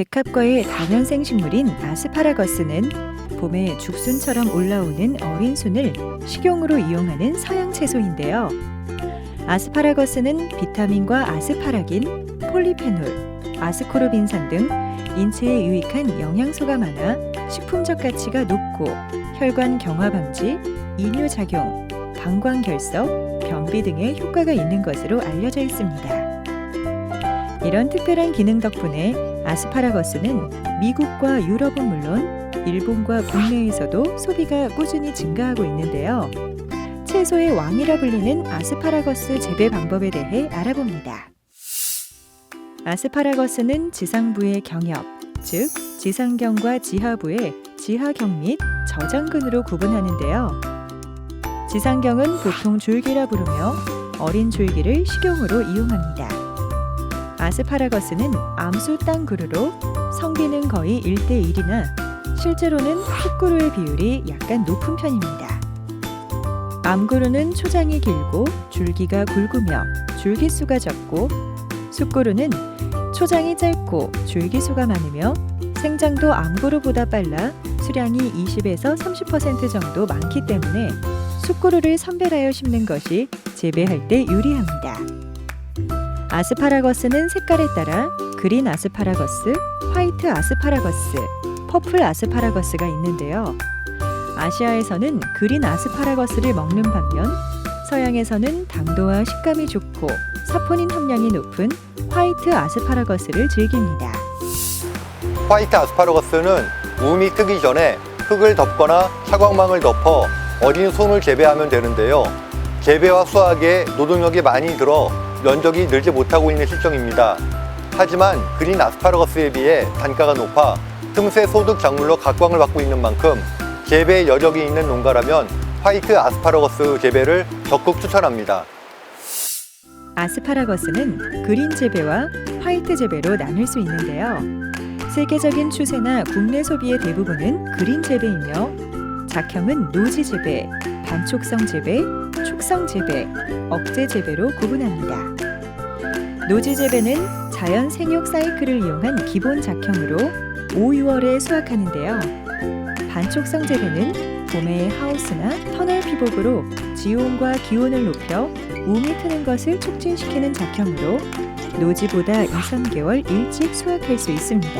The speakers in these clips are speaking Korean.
백합과의 다년생 식물인 아스파라거스는 봄에 죽순처럼 올라오는 어린 순을 식용으로 이용하는 서양 채소인데요. 아스파라거스는 비타민과 아스파라긴, 폴리페놀, 아스코르빈산 등 인체에 유익한 영양소가 많아 식품적 가치가 높고 혈관 경화 방지, 이뇨 작용, 방광 결석, 변비 등의 효과가 있는 것으로 알려져 있습니다. 이런 특별한 기능 덕분에 아스파라거스는 미국과 유럽은 물론 일본과 국내에서도 소비가 꾸준히 증가하고 있는데요. 채소의 왕이라 불리는 아스파라거스 재배 방법에 대해 알아봅니다. 아스파라거스는 지상부의 경엽, 즉 지상경과 지하부의 지하경 및 저장근으로 구분하는데요. 지상경은 보통 줄기라 부르며 어린 줄기를 식용으로 이용합니다. 아스파라거스는 암수 땅그루로 성비는 거의 1대1이나 실제로는 흙그루의 비율이 약간 높은 편입니다. 암그루는 초장이 길고 줄기가 굵으며 줄기수가 적고 숫그루는 초장이 짧고 줄기수가 많으며 생장도 암그루보다 빨라 수량이 20에서 30% 정도 많기 때문에 숫그루를 선별하여 심는 것이 재배할 때 유리합니다. 아스파라거스는 색깔에 따라 그린 아스파라거스, 화이트 아스파라거스, 퍼플 아스파라거스가 있는데요. 아시아에서는 그린 아스파라거스를 먹는 반면 서양에서는 당도와 식감이 좋고 사포닌 함량이 높은 화이트 아스파라거스를 즐깁니다. 화이트 아스파라거스는 우미 뜨기 전에 흙을 덮거나 사광망을 덮어 어린 손을 재배하면 되는데요. 재배와 수확에 노동력이 많이 들어 면적이 늘지 못하고 있는 실정입니다. 하지만 그린 아스파라거스에 비해 단가가 높아 틈새 소득 작물로 각광을 받고 있는 만큼 재배 여력이 있는 농가라면 화이트 아스파라거스 재배를 적극 추천합니다. 아스파라거스는 그린 재배와 화이트 재배로 나눌 수 있는데요. 세계적인 추세나 국내 소비의 대부분은 그린 재배이며 작형은 노지 재배, 반촉성 재배, 촉성 재배, 억제 재배로 구분합니다. 노지 재배는 자연 생육 사이클을 이용한 기본 작형으로 5, 6월에 수확하는데요. 반촉성 재배는 봄에 하우스나 터널 피복으로 지온과 기온을 높여 우미 트는 것을 촉진시키는 작형으로 노지보다 2, 3개월 일찍 수확할 수 있습니다.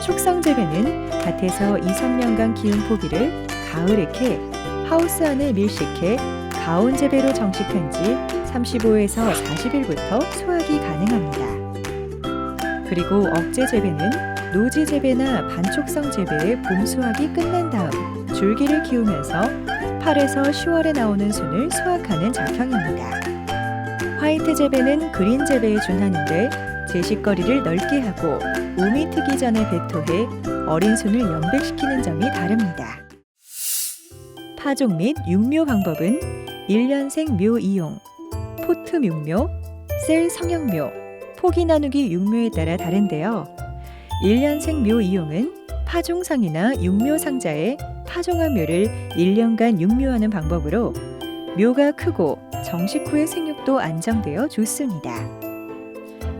촉성 재배는 밭에서 2, 3년간 키운 포기를 가을에 캐 하우스 안에 밀식해 가온 재배로 정식한 지 35에서 40일부터 수확이 가능합니다. 그리고 억제 재배는 노지 재배나 반촉성 재배의 봄 수확이 끝난 다음 줄기를 키우면서 8에서 10월에 나오는 순을 수확하는 작형입니다. 화이트 재배는 그린 재배에 준하는데 제식거리를 넓게 하고 우미 트기 전에 배토해 어린 순을 연백시키는 점이 다릅니다. 파종 및 육묘 방법은 1년생 묘 이용, 포트 육묘, 셀 성형묘, 포기 나누기 육묘에 따라 다른데요. 1년생 묘 이용은 파종상이나 육묘 상자에 파종한 묘를 1년간 육묘하는 방법으로 묘가 크고 정식 후의 생육도 안정되어 좋습니다.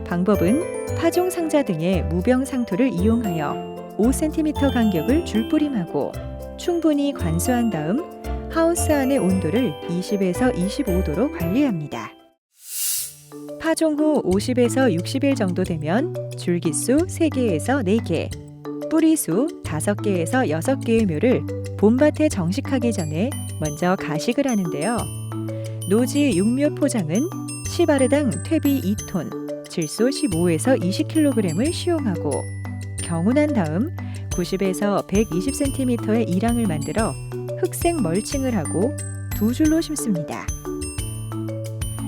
방법은 파종 상자 등의 무병 상토를 이용하여 5cm 간격을 줄뿌림하고 충분히 관수한 다음 하우스 안의 온도를 20에서 25도로 관리합니다. 파종 후 50에서 60일 정도 되면 줄기수 3개에서 4개, 뿌리수 5개에서 6개의 묘를 봄밭에 정식하기 전에 먼저 가식을 하는데요. 노지 육묘 포장은 시바르당 퇴비 2톤, 질소 15에서 20kg을 시용하고 경운한 다음 90에서 120cm의 이랑을 만들어 흑색 멀칭을 하고 두 줄로 심습니다.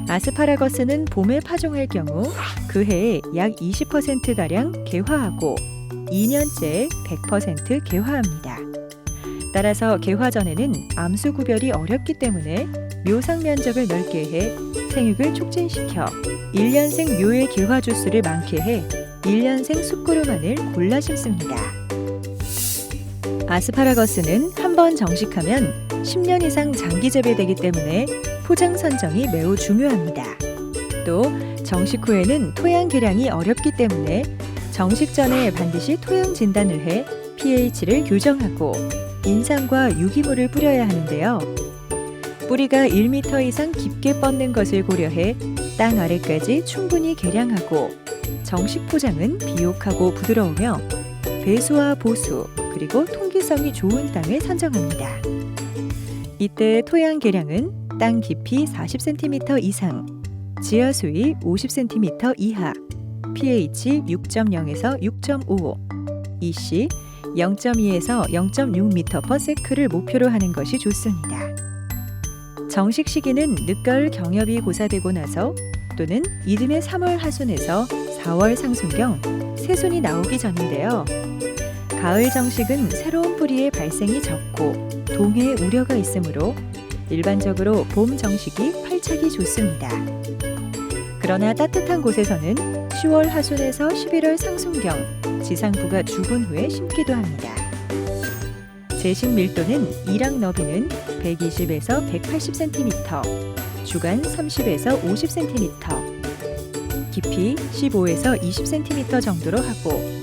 아스파라거스는 봄에 파종할 경우 그 해에 약 20%가량 개화하고 2년째 100% 개화합니다. 따라서 개화 전에는 암수 구별이 어렵기 때문에 묘상 면적을 넓게 해 생육을 촉진시켜 1년생 묘의 개화 주수를 많게 해 1년생 숯그루만을 골라 심습니다. 아스파라거스는 한 번 정식하면 10년 이상 장기 재배되기 때문에 포장 선정이 매우 중요합니다. 또 정식 후에는 토양 개량이 어렵기 때문에 정식 전에 반드시 토양 진단을 해 pH를 교정하고 인삼과 유기물을 뿌려야 하는데요. 뿌리가 1m 이상 깊게 뻗는 것을 고려해 땅 아래까지 충분히 개량하고 정식 포장은 비옥하고 부드러우며 배수와 보수 그리고 통기성이 좋은 땅을 선정합니다. 이때 토양 계량은 땅 깊이 40cm 이상, 지하 수위 50cm 이하, pH 6.0에서 6.5, EC 0.2에서 0.6m/s를 목표로 하는 것이 좋습니다. 정식 시기는 늦가을 경협이 고사되고 나서 또는 이듬해 3월 하순에서 4월 상순경 새순이 나오기 전인데요. 가을 정식은 새로운 뿌리의 발생이 적고 동해 우려가 있으므로 일반적으로 봄 정식이 활착이 좋습니다. 그러나 따뜻한 곳에서는 10월 하순에서 11월 상순경 지상부가 죽은 후에 심기도 합니다. 제식 밀도는 이랑 너비는 120에서 180cm, 주간 30에서 50cm, 깊이 15에서 20cm 정도로 하고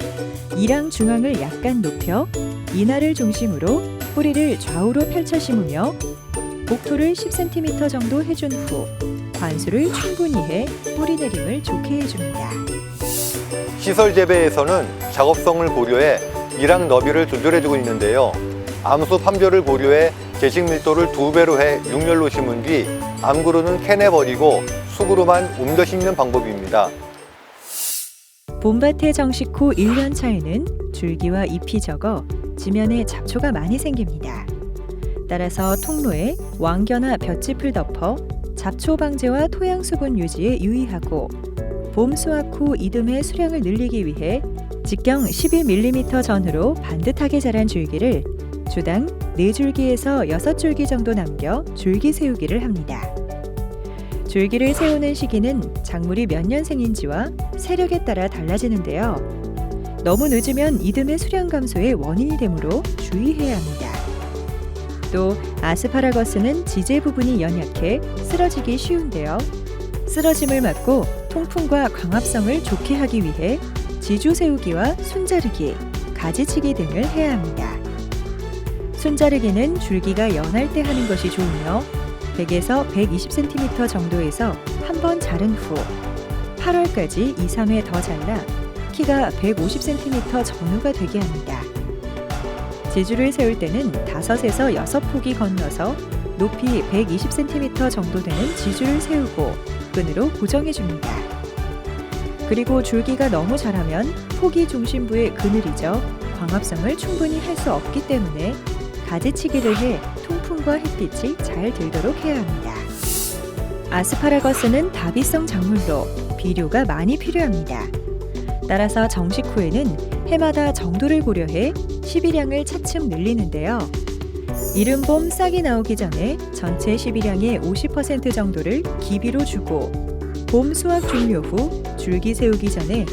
이랑 중앙을 약간 높여 이날을 중심으로 뿌리를 좌우로 펼쳐 심으며 복토를 10cm 정도 해준 후 관수를 충분히 해 뿌리 내림을 좋게 해줍니다. 시설 재배에서는 작업성을 고려해 이랑 너비를 조절해주고 있는데요. 암수 판별을 고려해 제식 밀도를 두 배로 해 6열로 심은 뒤 암그루는 캔에 버리고 수그루만 옮겨 심는 방법입니다. 봄밭의 정식 후 1년 차에는 줄기와 잎이 적어 지면에 잡초가 많이 생깁니다. 따라서 통로에 왕겨나 볏짚을 덮어 잡초 방제와 토양 수분 유지에 유의하고 봄 수확 후 이듬해 수량을 늘리기 위해 직경 12mm 전후로 반듯하게 자란 줄기를 주당 4줄기에서 6줄기 정도 남겨 줄기 세우기를 합니다. 줄기를 세우는 시기는 작물이 몇 년생인지와 세력에 따라 달라지는데요. 너무 늦으면 이듬해 수량 감소의 원인이 되므로 주의해야 합니다. 또 아스파라거스는 지제 부분이 연약해 쓰러지기 쉬운데요. 쓰러짐을 막고 통풍과 광합성을 좋게 하기 위해 지주 세우기와 순자르기, 가지치기 등을 해야 합니다. 순자르기는 줄기가 연할 때 하는 것이 좋으며 100에서 120cm 정도에서 한 번 자른 후 8월까지 2, 3회 더 잘라 키가 150cm 전후가 되게 합니다. 제주를 세울 때는 5에서 6폭이 건너서 높이 120cm 정도 되는 지주를 세우고 끈으로 고정해 줍니다. 그리고 줄기가 너무 자라면 포기 중심부에 그늘 잊어 광합성을 충분히 할 수 없기 때문에 가지치기를 해 통풍과 햇빛이 잘 들도록 해야 합니다. 아스파라거스는 다비성 작물로 비료가 많이 필요합니다. 따라서 정식 후에는 해마다 정도를 고려해 시비량을 차츰 늘리는데요. 이른 봄 싹이 나오기 전에 전체 시비량의 50% 정도를 기비로 주고 봄 수확 종료 후 줄기 세우기 전에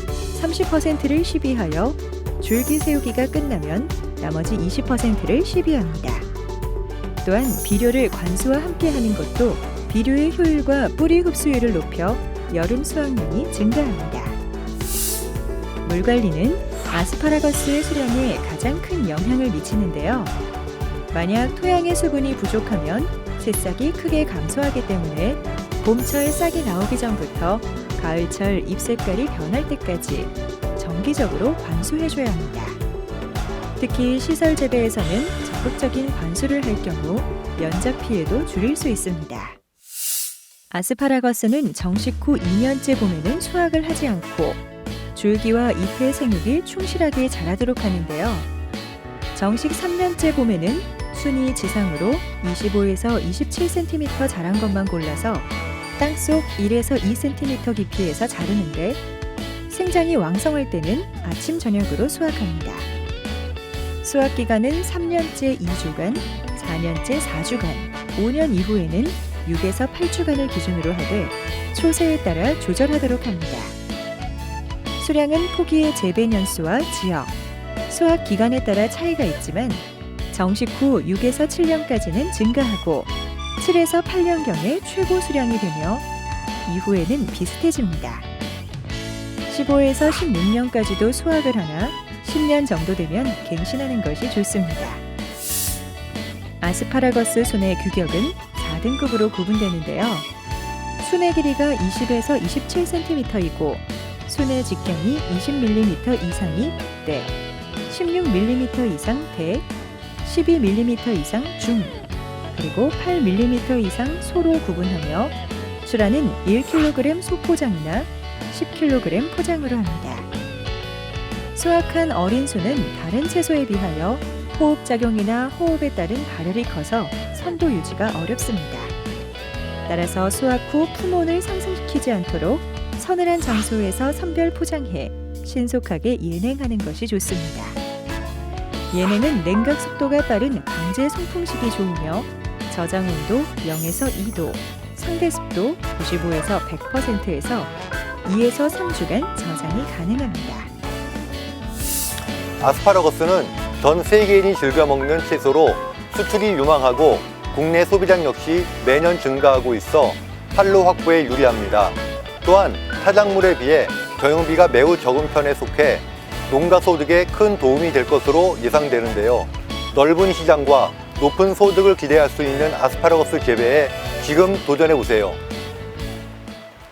30%를 시비하여 줄기 세우기가 끝나면 나머지 20%를 시비합니다. 또한 비료를 관수와 함께 하는 것도 비료의 효율과 뿌리 흡수율을 높여 여름 수확량이 증가합니다. 물 관리는 아스파라거스의 수량에 가장 큰 영향을 미치는데요. 만약 토양의 수분이 부족하면 새싹이 크게 감소하기 때문에 봄철 싹이 나오기 전부터 가을철 잎 색깔이 변할 때까지 정기적으로 관수해줘야 합니다. 특히 시설 재배에서는 적극적인 관수를 할 경우 연작 피해도 줄일 수 있습니다. 아스파라거스는 정식 후 2년째 봄에는 수확을 하지 않고 줄기와 잎의 생육이 충실하게 자라도록 하는데요. 정식 3년째 봄에는 순이 지상으로 25에서 27cm 자란 것만 골라서 땅속 1에서 2cm 깊이에서 자르는데 생장이 왕성할 때는 아침 저녁으로 수확합니다. 수확 기간은 3년째 2주간, 4년째 4주간, 5년 이후에는 6에서 8주간을 기준으로 하되 초세에 따라 조절하도록 합니다. 수량은 포기의 재배 년수와 지역, 수확 기간에 따라 차이가 있지만 정식 후 6에서 7년까지는 증가하고 7에서 8년경에 최고 수량이 되며 이후에는 비슷해집니다. 15에서 16년까지도 수확을 하나 10년 정도 되면 갱신하는 것이 좋습니다. 아스파라거스 순의 규격은 4등급으로 구분되는데요. 순의 길이가 20에서 27cm이고 순의 직경이 20mm 이상이 대, 16mm 이상 대, 12mm 이상 중, 그리고 8mm 이상 소로 구분하며 수라는 1kg 소포장이나 10kg 포장으로 합니다. 수확한 어린 소는 다른 채소에 비하여 호흡작용이나 호흡에 따른 발열이 커서 선도 유지가 어렵습니다. 따라서 수확 후 품온을 상승시키지 않도록 서늘한 장소에서 선별 포장해 신속하게 예냉하는 것이 좋습니다. 예냉은 냉각 속도가 빠른 강제 송풍식이 좋으며 저장 온도 0에서 2도, 상대 습도 95에서 100%에서 2에서 3주간 저장이 가능합니다. 아스파라거스는 전 세계인이 즐겨 먹는 채소로 수출이 유망하고 국내 소비량 역시 매년 증가하고 있어 판로 확보에 유리합니다. 또한 타작물에 비해 경영비가 매우 적은 편에 속해 농가 소득에 큰 도움이 될 것으로 예상되는데요. 넓은 시장과 높은 소득을 기대할 수 있는 아스파라거스 재배에 지금 도전해 보세요.